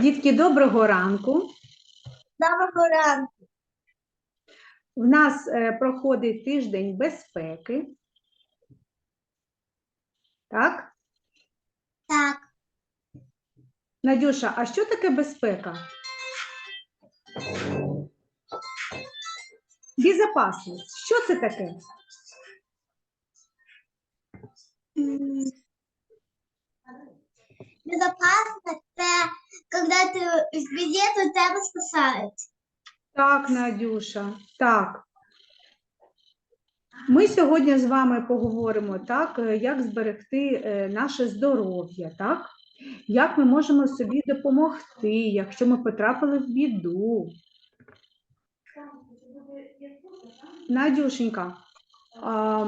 Дітки, доброго ранку. Доброго ранку. В нас е, проходить тиждень безпеки. Так? Так, Надюша, а що таке безпека? Безопасність. Що це таке? м, безопасность – это когда ты в беде, то тебя спасают. Так, Надюша, так. Ми сьогодні з вами поговоримо, так, е, як зберегти е, наше здоров'я, так? Як ми можемо собі допомогти, якщо ми потрапили в біду. Надюшенька, а,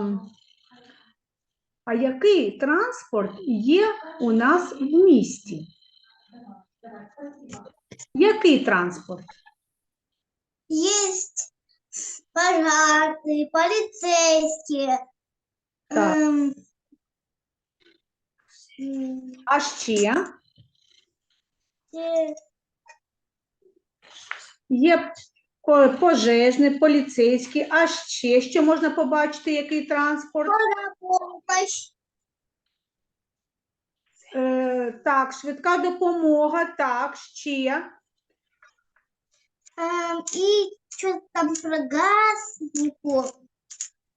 а який транспорт є у нас в місті? Який транспорт? Есть пожарные, полицейские. Так. эм, м, А ще э, є ко- пожежний, поліцейський, а ще що можна побачити, який транспорт? помощь. Е, так, швидка допомога, так, ще. эм, И что там про газ, не помню.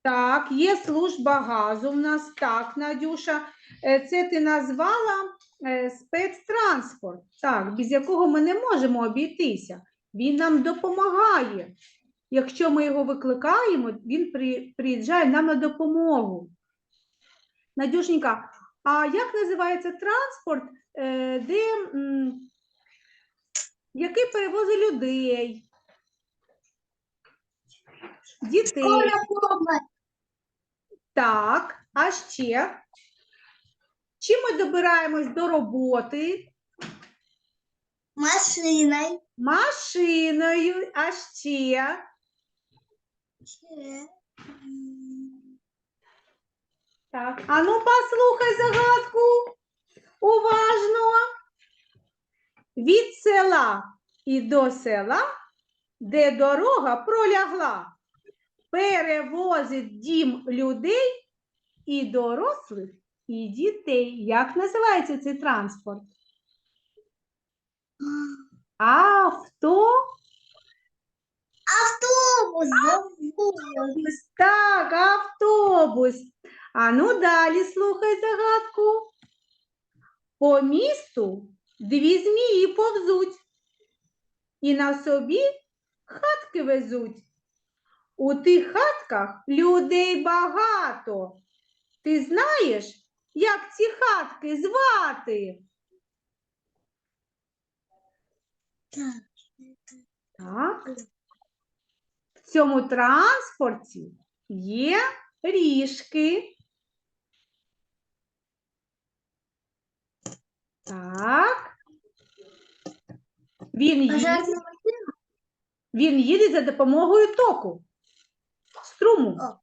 Так, є служба газу в нас, так, Надюша. Е, Це ти назвала е, спецтранспорт, так, без якого ми не можемо обійтися. Він нам допомагає. Якщо ми його викликаємо, він приїжджає нам на допомогу. Надюшенька, а як називається транспорт, е, де, який перевозить людей, дітей? Так, а ще? Чим ми добираємось до роботи? Машиной. Машиною, а ще? М, Так, а ну послухай загадку. Уважно. Від села і до села, де дорога пролягла, перевозить дім людей і дорослих, і дітей. Як називається цей транспорт? Авто. Автобус. автобус. Так, автобус. А ну далі слухай загадку. По місту дві змії повзуть і на собі хатки везуть. У тих хатках людей багато. Ти знаєш, як ці хатки звати? Так. В цьому транспорті є ріжки. Так. Він їде, він їде за допомогою току. Струму. О.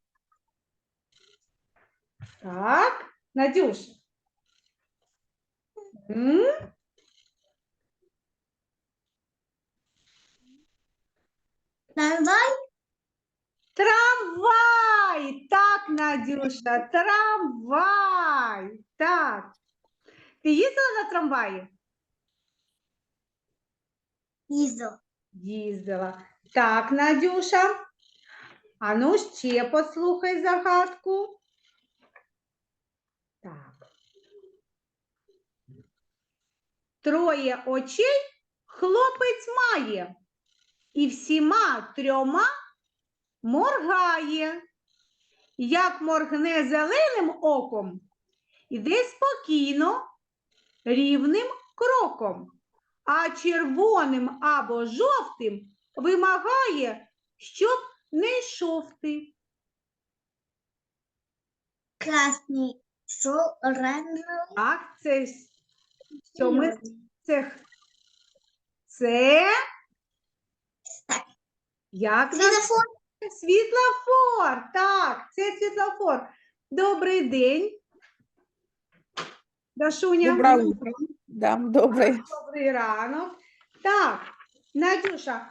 Так, Надюш. М? Трамвай. Трамвай! Так, Надюша, трамвай. Так. Ти їздила на трамваї? Їздил. Їздила. Так, Надюша. А ну ще послухай загадку. Так. Троє очей хлопець має. І всіма трьома моргає. Як моргне зеленим оком, іде спокійно, рівним кроком, а червоним або жовтим вимагає, щоб не йшов ти. Шел оранжевый. Так, це що ми це, це Так. як Светофор. світлофор. Так, це світлофор. Добрий день. Дашуня. Доброе утро. Да, доброе. Добрий ранок. Так, Надюша,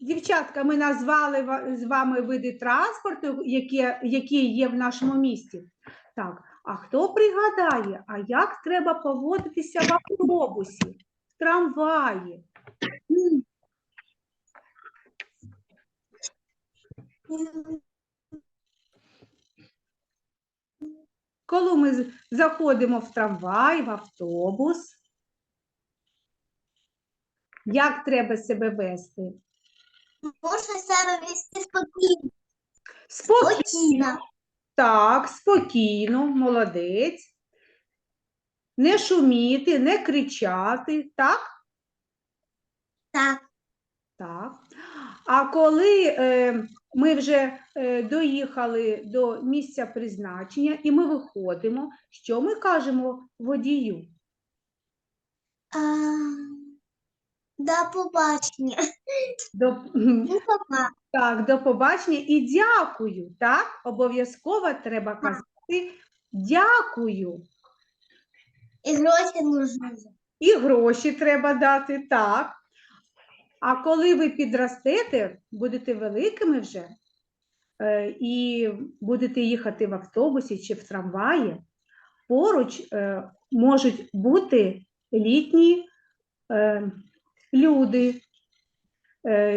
дівчатка, ми назвали ва- з вами види транспорту, які, які є в нашому місті. Так, а хто пригадає, а як треба поводитися в автобусі, в трамваї? Коли ми заходимо в трамвай, в автобус, як треба себе вести? Можна себе вести спокійно. Спокійно. Спокійно. Так, спокійно, молодець. Не шуміти, не кричати, так? Так. Так. А коли е, ми вже е, доїхали до місця призначення і ми виходимо, що ми кажемо водію? А, до побачення. До, так, до побачення і дякую. Так, обов'язково треба казати дякую. І гроші нужні. І гроші треба дати, так. А коли ви підростете, будете великими вже е, і будете їхати в автобусі чи в трамваї, поруч е, можуть бути літні е, люди,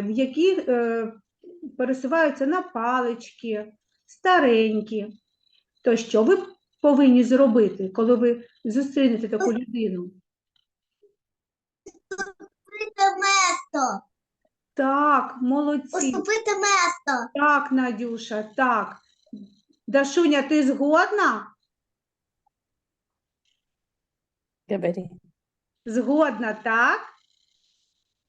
які пересуваються на палички, старенькі. То що ви повинні зробити, коли ви зустрінете таку людину? Уступити место. Так, молодці. Уступити место. Так, Надюша, так. Дашуня, ти згодна? Говори. Згодна, так?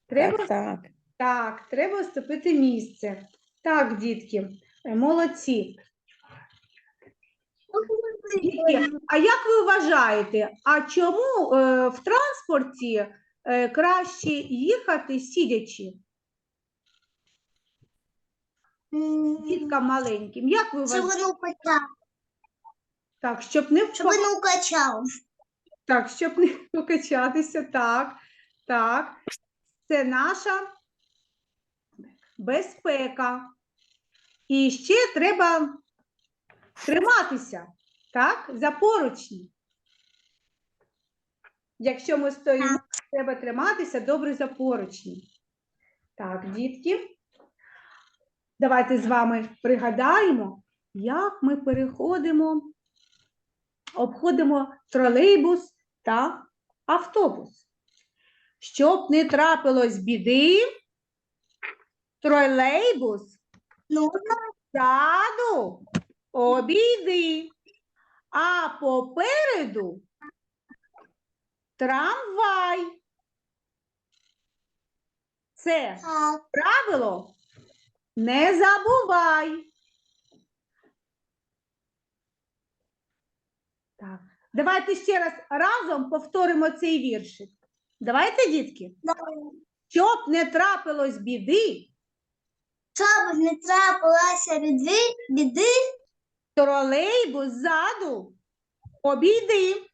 Треба, Так, так. так, треба уступити місце. Так, дітки, е, молодці. Дітки, а як ви вважаєте, а чому е, в транспорті краще їхати сидячи діткам маленьким? Як ви Щоб вважаєте? не укачав. Так, щоб не Щоб впа- не укачав. Так, щоб не покачатися, так, так. Це наша безпека. І ще треба триматися, так, за поручні. Якщо ми стоїмо, треба триматися добре за поручні. Так, дітки, давайте з вами пригадаємо, як ми переходимо обходимо тролейбус та автобус. Щоб не трапилось біди, тролейбус ззаду обійди, а попереду трамвай. Це правило не забувай. Так. Давайте ще раз разом повторимо цей віршик. Давайте, дітки. Щоб не трапилось біди, Щоб не трапилася біди, біди, тролейбус ззаду обійди.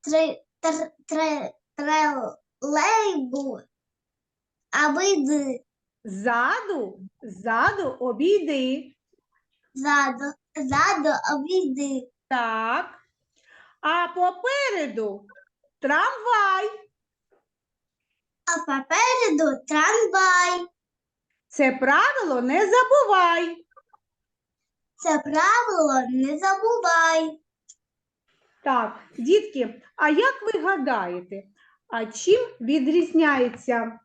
три, тр, тр, тролейбу, а вийди Ззаду, ззаду обійди. ззаду, ззаду, обійди. Так. А попереду трамвай. А попереду трамвай. Це правило не забувай. Це правило не забувай. Так, дітки, а як ви гадаєте, а чим відрізняється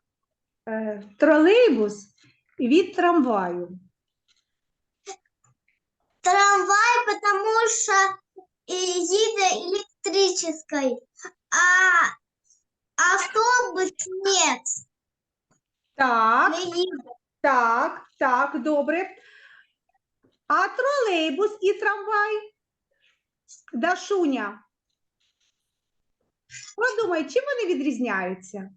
тролейбус від трамваю? Трамвай, потому что и едет электрической, а автобус нет, Так, не так, так, добре. А тролейбус і трамвай? Дашуня. Подумай, чим вони відрізняються?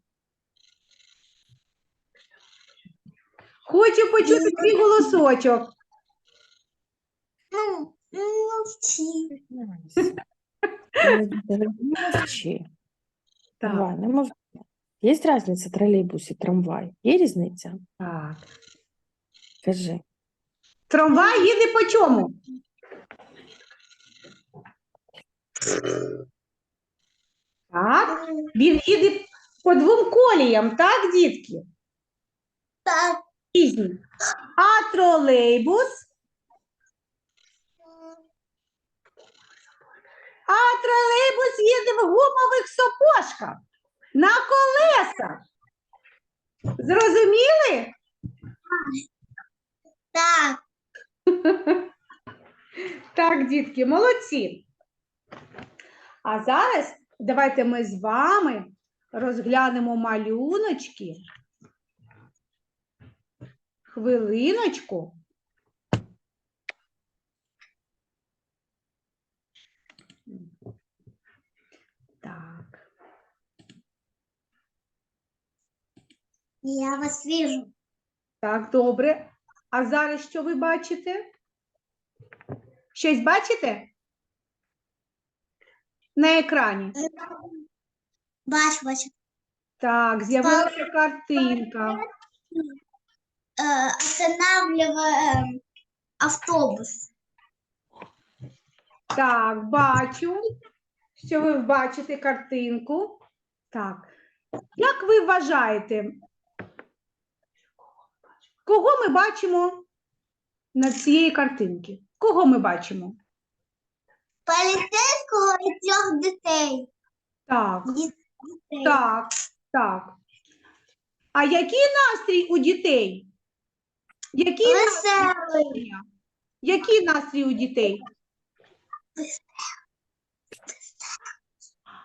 Хочу почути твій голосочок. Ну, молчи. Не Мовчи. Давай, не мовчи. Є різниця тролейбус і трамвай? Є різниця? Так. Кажи. Трамвай їде по чому? Так, він їде по двом коліям, так, дітки? Так. Різні. А тролейбус? А тролейбус їде в гумових сапожках на колесах. Зрозуміли? Так. Так, дітки, молодці. А зараз давайте ми з вами розглянемо малюночки. Хвилиночку. Так. Я вас вижу. Так, добре. А зараз що ви бачите? Щось бачите? На екрані. Бач, бач. Так, з'явилася картинка. Э, останавливаем автобус. Так, бачу, що ви бачите картинку. Так. Як ви вважаєте, кого ми бачимо на цієї картинки? Кого ми бачимо? Полицейского и трех детей. Так, Детей. так, так. А який настрій у дітей? Який настрій? Веселый. Який настрій у дітей?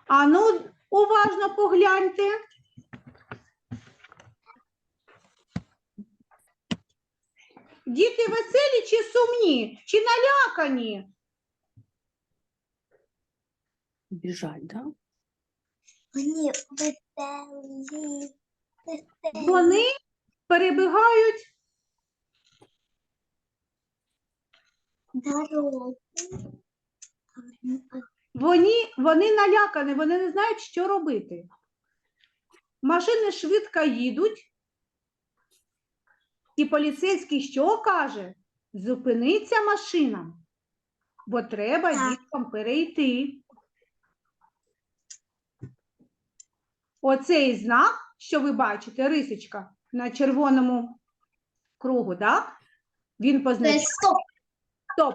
А ну, уважно погляньте. Діти веселі чи сумні, чи налякані? Біжать, да? Они веселые. Веселые. Вони перебігають Дорогу. Вони, вони налякані, вони не знають, що робити. Машини швидко їдуть, і поліцейський що каже? Зупиниться машина, бо треба діткам перейти. Оцей знак, що ви бачите, рисочка на червоному кругу, так? Він позначає. стоп. Стоп.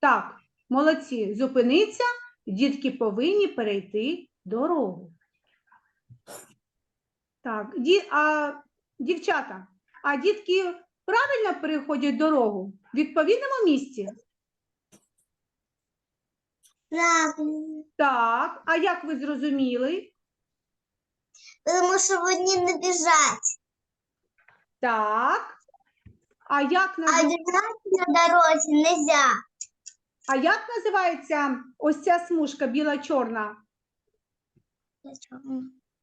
Так, молодці. Зупиниться. Дітки повинні перейти дорогу. Так, ді, а, дівчата, а дітки правильно переходять дорогу в відповідному місці? Правильно. Так, а як ви зрозуміли? Потому что они не бежать. Так. А як, А наз... бежать на дороге нельзя. а як називається ось ця смужка біла-чорна,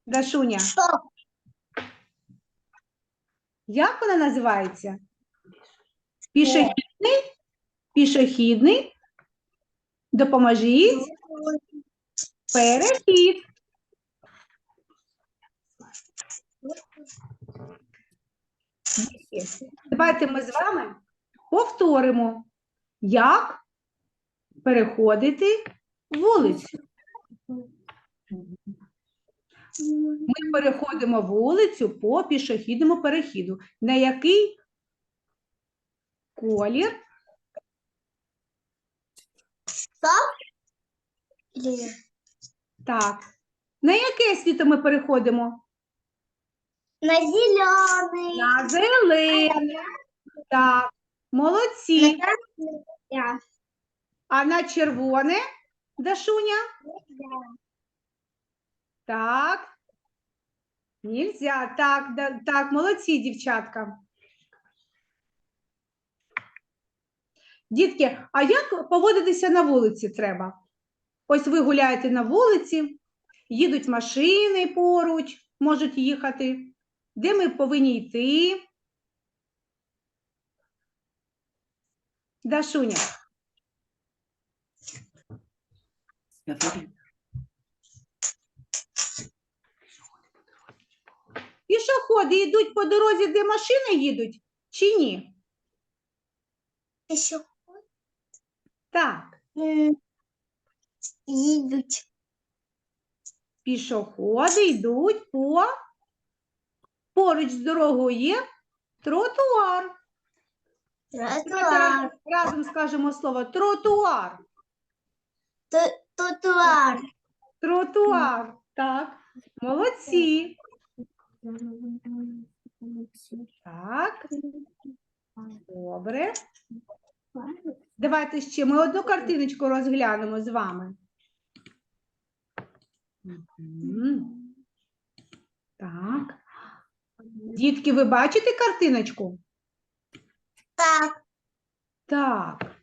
Дашуня? Стоп. Як вона називається? Пішохідний? Пішохідний? Допоможіть. Перехід. Дітки, Давайте ми з вами повторимо, як переходити вулицю. Ми переходимо вулицю по пішохідному перехіду. На який колір? Или Так. На яке світло ми переходимо? На зеленый. На зелене. Так, молодці. А на червоне, Дашуня? Так. Нельзя. Так, да, так, молодці, дівчатка. Дітки, а як поводитися на вулиці треба? Ось ви гуляєте на вулиці, їдуть машини поруч, можуть їхати. Де ми повинні йти? Дашуня. Пішоходи йдуть по дорозі, де машини їдуть, чи ні? Еще Так, едут. пішоходи йдуть по поруч з дорогою є тротуар. Тротуар. разом скажемо слово тротуар. Тротуар. Тротуар. Так, молодці. Так, добре. Давайте ще ми одну картиночку розглянемо з вами. Так. Дітки, ви бачите картиночку? Так. Так.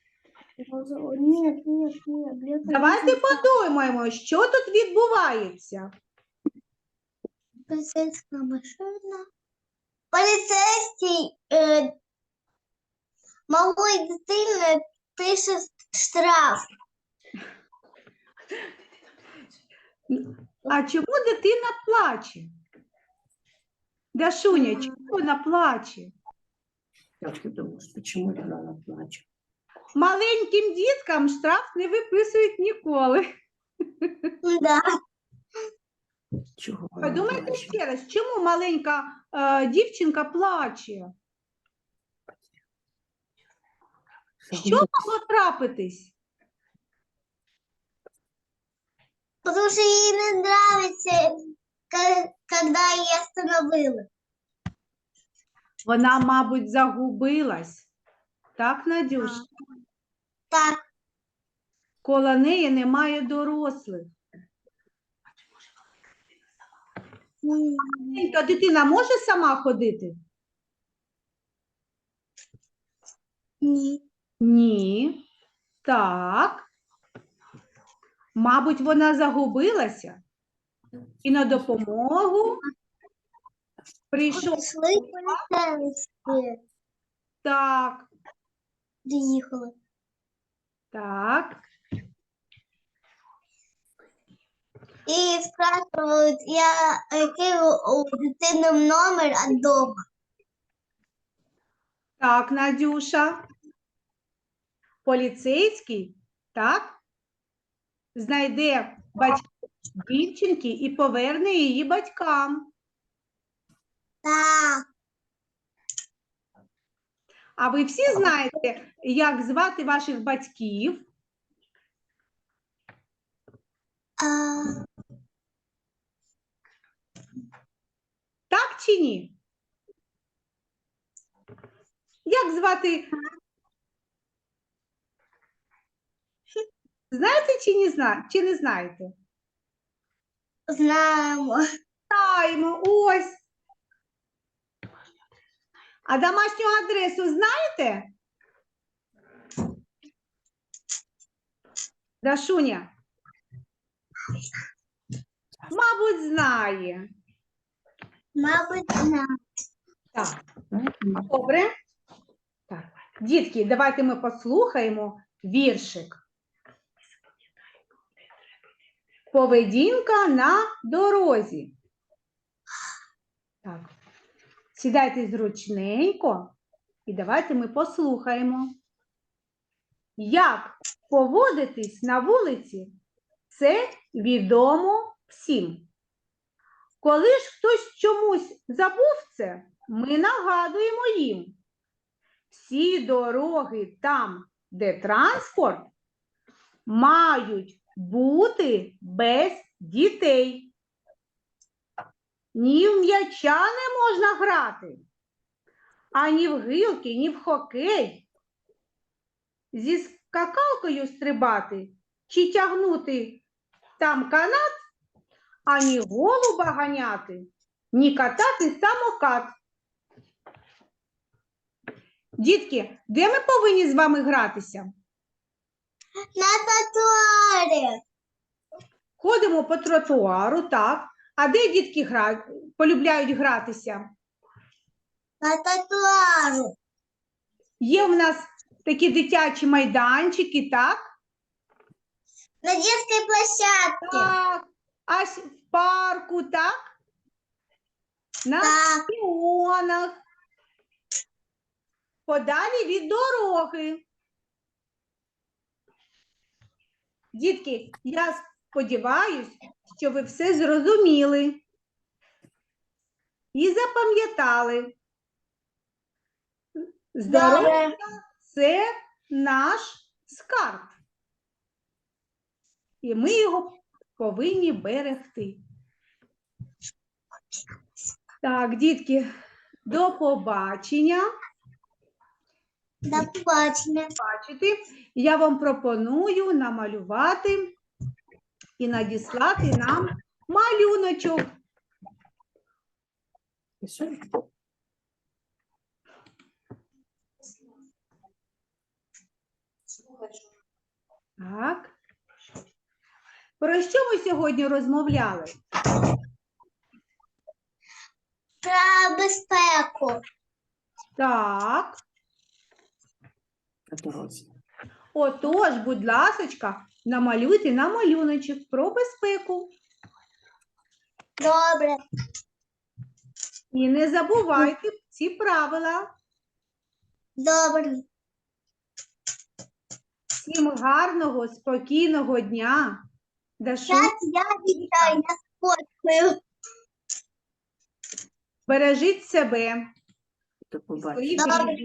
Нет, нет, нет. Давайте подумаємо, що тут відбувається. Полицейская машина. Полицейский э, малой дитини пише штраф. А чому дитина плаче? Дашуня, чому вона плаче? Как ты думаешь, почему ребенок плачет? Маленьким діткам штраф не виписують ніколи. Да. Чего она Подумайте ще раз, чому маленька е, дівчинка плаче? Що могло трапитись? Потому что ей не нравится, когда ее остановили. Вона, мабуть, загубилась. Так, Надюш? Так. Коло неї немає дорослих. м, Маленька дитина може сама ходити? ні. Ні. Так. Мабуть, вона загубилася. І на допомогу прийшов поліцейські. так, Приїхали. так. І спрашивають, я який у- дитини номер дома. Так, Надюша. Поліцейський, так, знайде батьків дівчинки і поверне її батькам. Так. А ви всі знаєте, як звати ваших батьків? А, Так чи ні? Як звати? Знаєте чи не, зна... чи не знаєте? Знаємо. Знаємо, ось. А домашню адресу знаєте? Дашуня? Мабуть, знає. Мабуть, знаємо. Так, добре. Так. Дітки, давайте ми послухаємо віршик. Поведінка на дорозі. Так. Сідайте зручненько і давайте ми послухаємо. Як поводитись на вулиці, це відомо всім. Коли ж хтось чомусь забув це, ми нагадуємо їм. Всі дороги там, де транспорт, мають бути без дітей. Ні в м'яча не можна грати, ані в гилки, ні в хокей. Зі скакалкою стрибати чи тягнути там канат, ані голуба ганяти, ні катати самокат. Дітки, де ми повинні з вами гратися? На тротуарі. Ходимо по тротуару, так. А де дітки гра... полюбляють гратися? На тротуару. Є в нас такі дитячі майданчики, так? На детской площадке. Так. А в парку, так? на Так, піонах, подалі від дороги. Дітки, я сподіваюсь, що ви все зрозуміли і запам'ятали. Здоров'я це наш скарб. І ми його повинні берегти. Так, дітки, до побачення. до побачення. Бачите, я вам пропоную намалювати і надіслати нам малюночок. Так. Про що ми сьогодні розмовляли? Про безпеку. Так. Дорозі. Отож, будь ласочка, намалюйте на малюночок про безпеку. Добре. І не забувайте ці правила. Добре. Всім гарного, спокійного дня. Дашу, Зараз я вітаю, я сфоткаю. бережіть себе. До побачення. Добре.